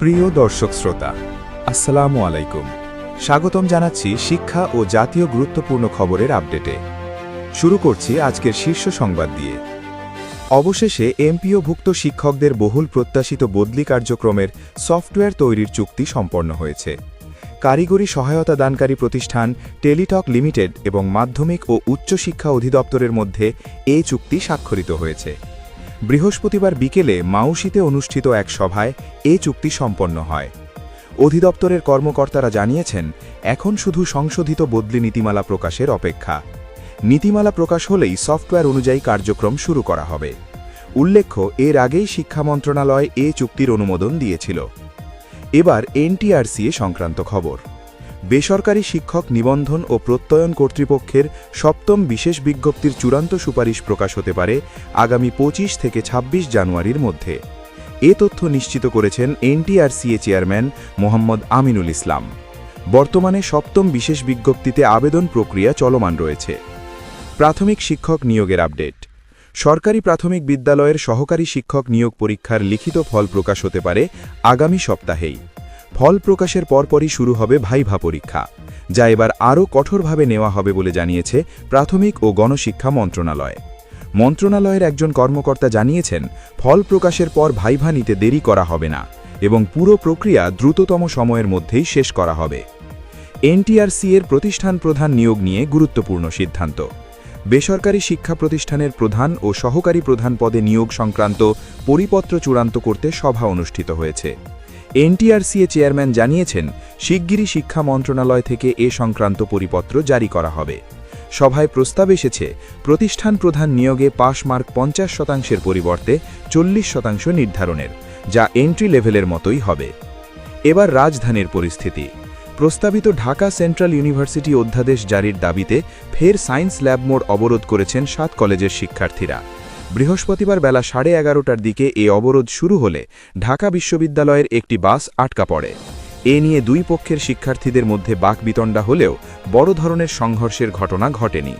প্রিয় দর্শক শ্রোতা, আসসালামু আলাইকুম। স্বাগতম জানাচ্ছি শিক্ষা ও জাতীয় গুরুত্বপূর্ণ খবরের আপডেটে। শুরু করছি আজকের শীর্ষ সংবাদ দিয়ে। অবশেষে এমপিওভুক্ত শিক্ষকদের বহুল প্রত্যাশিত বদলি কার্যক্রমের সফটওয়্যার তৈরির চুক্তি সম্পন্ন হয়েছে। কারিগরি সহায়তা দানকারী প্রতিষ্ঠান টেলিটক লিমিটেড এবং মাধ্যমিক ও উচ্চশিক্ষা অধিদপ্তরের মধ্যে এ চুক্তি স্বাক্ষরিত হয়েছে। বৃহস্পতিবার বিকেলে মাউশিতে অনুষ্ঠিত এক সভায় এ চুক্তি সম্পন্ন হয়। অধিদপ্তরের কর্মকর্তারা জানিয়েছেন, এখন শুধু সংশোধিত বদলি নীতিমালা প্রকাশের অপেক্ষা। নীতিমালা প্রকাশ হলেই সফটওয়্যার অনুযায়ী কার্যক্রম শুরু করা হবে। উল্লেখ্য, এর আগেই শিক্ষা মন্ত্রণালয় এ চুক্তির অনুমোদন দিয়েছিল। এবার এনটিআরসিএ সংক্রান্ত খবর। বেসরকারি শিক্ষক নিবন্ধন ও প্রত্যয়ন কর্তৃপক্ষের সপ্তম বিশেষ বিজ্ঞপ্তির চূড়ান্ত সুপারিশ প্রকাশ হতে পারে আগামী পঁচিশ থেকে ২৬ জানুয়ারির মধ্যে। এ তথ্য নিশ্চিত করেছেন এনটিআরসিএ চেয়ারম্যান মোহাম্মদ আমিনুল ইসলাম। বর্তমানে সপ্তম বিশেষ বিজ্ঞপ্তিতে আবেদন প্রক্রিয়া চলমান রয়েছে। প্রাথমিক শিক্ষক নিয়োগের আপডেট। সরকারি প্রাথমিক বিদ্যালয়ের সহকারী শিক্ষক নিয়োগ পরীক্ষার লিখিত ফল প্রকাশ হতে পারে আগামী সপ্তাহেই। ফল প্রকাশের পরপরই শুরু হবে ভাইভা পরীক্ষা, যা এবার আরও কঠোরভাবে নেওয়া হবে বলে জানিয়েছে প্রাথমিক ও গণশিক্ষা মন্ত্রণালয়। মন্ত্রণালয়ের একজন কর্মকর্তা জানিয়েছেন, ফল প্রকাশের পর ভাইভা নিতে দেরি করা হবে না এবং পুরো প্রক্রিয়া দ্রুততম সময়ের মধ্যেই শেষ করা হবে। এনটিআরসি এর প্রতিষ্ঠান প্রধান নিয়োগ নিয়ে গুরুত্বপূর্ণ সিদ্ধান্ত। বেসরকারি শিক্ষা প্রতিষ্ঠানের প্রধান ও সহকারী প্রধান পদে নিয়োগ সংক্রান্ত পরিপত্র চূড়ান্ত করতে সভা অনুষ্ঠিত হয়েছে। এনটিআরসিএ চেয়ারম্যান জানিয়েছেন, শিগগিরই শিক্ষা মন্ত্রণালয় থেকে এ সংক্রান্ত পরিপত্র জারি করা হবে। সভায় প্রস্তাব এসেছে, প্রতিষ্ঠান প্রধান নিয়োগে পাশ মার্ক পঞ্চাশ শতাংশের পরিবর্তে চল্লিশ শতাংশ নির্ধারণের, যা এন্ট্রি লেভেলের মতোই হবে। এবার রাজধানীর পরিস্থিতি। প্রস্তাবিত ঢাকা সেন্ট্রাল ইউনিভার্সিটি অধ্যাদেশ জারির দাবিতে ফের সায়েন্স ল্যাব মোড় অবরোধ করেছেন সাত কলেজের শিক্ষার্থীরা। বৃহস্পতিবার বেলা সাড়ে এগারোটার দিকে এ অবরোধ শুরু হলে ঢাকা বিশ্ববিদ্যালয়ের একটি বাস আটকা পড়ে। এ নিয়ে দুই পক্ষের শিক্ষার্থীদের মধ্যে বাকবিতণ্ডা হলেও বড় ধরনের সংঘর্ষের ঘটনা ঘটেনি।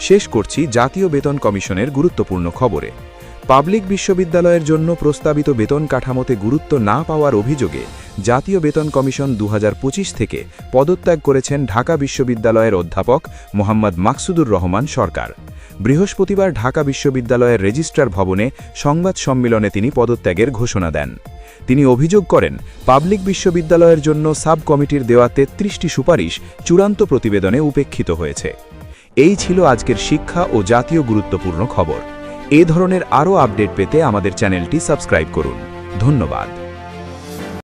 শেষ করছি জাতীয় বেতন কমিশনের গুরুত্বপূর্ণ খবরে। পাবলিক বিশ্ববিদ্যালয়ের জন্য প্রস্তাবিত বেতন কাঠামোতে গুরুত্ব না পাওয়ার অভিযোগে জাতীয় বেতন কমিশন দু হাজার পঁচিশ থেকে পদত্যাগ করেছেন ঢাকা বিশ্ববিদ্যালয়ের অধ্যাপক মোহাম্মদ মাকসুদুর রহমান সরকার। বৃহস্পতিবার ঢাকা বিশ্ববিদ্যালয়ের রেজিস্ট্রার ভবনে সংবাদ সম্মেলনে তিনি পদত্যাগের ঘোষণা দেন। তিনি অভিযোগ করেন, পাবলিক বিশ্ববিদ্যালয়ের জন্য সাব কমিটির দেওয়া তেত্রিশটি সুপারিশ চূড়ান্ত প্রতিবেদনে উপেক্ষিত হয়েছে। এই ছিল আজকের শিক্ষা ও জাতীয় গুরুত্বপূর্ণ খবর। এ ধরনের আরও আপডেট পেতে আমাদের চ্যানেলটি সাবস্ক্রাইব করুন। ধন্যবাদ।